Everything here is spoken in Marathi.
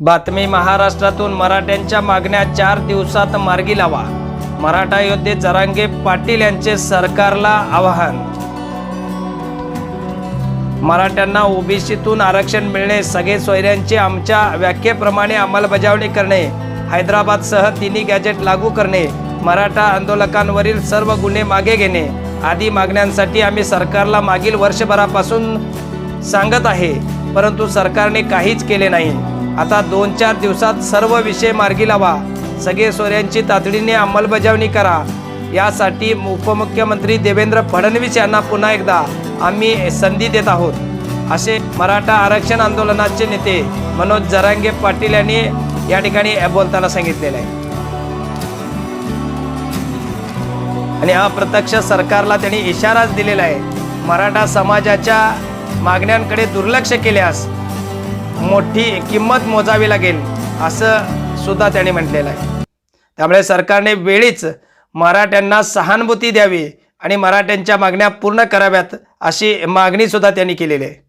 बातमी महाराष्ट्रातून मराठ्यांच्या मागण्या चार दिवसात मार्गी लावा. मराठा योद्धे जरांगे पाटील यांचे सरकारला आवाहन. मराठ्यांना ओबीसीतून आरक्षण मिळणे सगळे सोयऱ्यांची आमच्या व्याख्येप्रमाणे अंमलबजावणी करणे हैदराबादसह तिन्ही गॅजेट लागू करणे मराठा आंदोलकांवरील सर्व गुन्हे मागे घेणे आदी मागण्यांसाठी आम्ही सरकारला मागील वर्षभरापासून सांगत आहे परंतु सरकारने काहीच केले नाही. आता दोन चार दिवसात सर्व विषय मार्गी लावा. सगळे सोऱ्यांची तातडीने अंमलबजावणी करा. यासाठी उपमुख्यमंत्री देवेंद्र फडणवीस यांना पुन्हा एकदा आम्ही संधी देत आहोत. असे मराठा आरक्षण आंदोलनाचे नेते मनोज जरांगे पाटील यांनी या ठिकाणी बोलताना सांगितलेलं आहे. आणि अप्रत्यक्ष सरकारला त्यांनी इशाराच दिलेला आहे. मराठा समाजाच्या मागण्यांकडे दुर्लक्ष केल्यास मोठी किंमत मोजावी लागेल असं सुद्धा त्यांनी म्हटलेलं आहे. त्यामुळे सरकारने वेळीच मराठ्यांना सहानुभूती द्यावी आणि मराठ्यांच्या मागण्या पूर्ण कराव्यात अशी मागणी सुद्धा त्यांनी केलेली आहे.